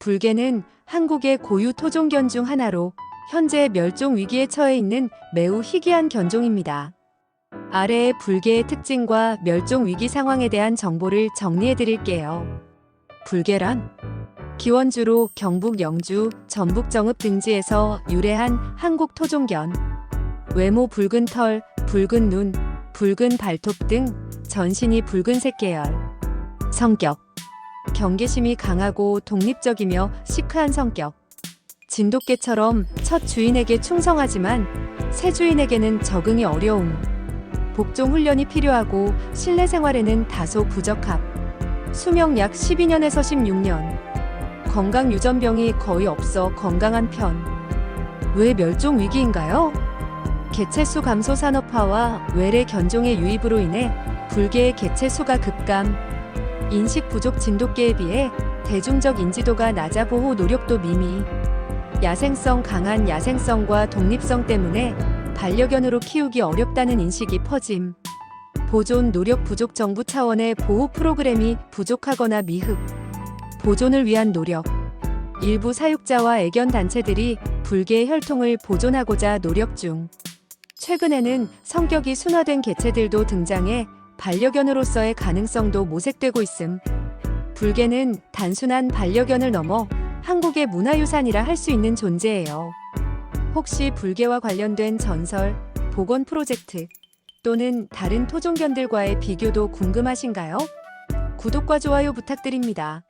불개는 한국의 고유 토종견 중 하나로 현재 멸종 위기에 처해 있는 매우 희귀한 견종입니다. 아래의 불개의 특징과 멸종 위기 상황에 대한 정보를 정리해 드릴게요. 불개란 기원주로 경북 영주, 전북 정읍 등지에서 유래한 한국 토종견. 외모 붉은 털, 붉은 눈, 붉은 발톱 등 전신이 붉은색 계열. 성격 경계심이 강하고 독립적이며 시크한 성격. 진돗개처럼 첫 주인에게 충성하지만 새 주인에게는 적응이 어려움. 복종 훈련이 필요하고 실내 생활에는 다소 부적합. 수명 약 12년에서 16년. 건강 유전병이 거의 없어 건강한 편. 왜 멸종 위기인가요? 개체수 감소 산업화와 외래 견종의 유입으로 인해 불개의 개체수가 급감, 인식 부족 진돗개에 비해 대중적 인지도가 낮아 보호 노력도 미미, 야생성 강한 야생성과 독립성 때문에 반려견으로 키우기 어렵다는 인식이 퍼짐. 보존 노력 부족 정부 차원의 보호 프로그램이 부족하거나 미흡. 보존을 위한 노력. 일부 사육자와 애견 단체들이 불개의 혈통을 보존하고자 노력 중. 최근에는 성격이 순화된 개체들도 등장해 반려견으로서의 가능성도 모색되고 있음. 불개는 단순한 반려견을 넘어 한국의 문화유산이라 할 수 있는 존재예요. 혹시 불개와 관련된 전설, 복원 프로젝트 또는 다른 토종견들과의 비교도 궁금하신가요? 구독과 좋아요 부탁드립니다.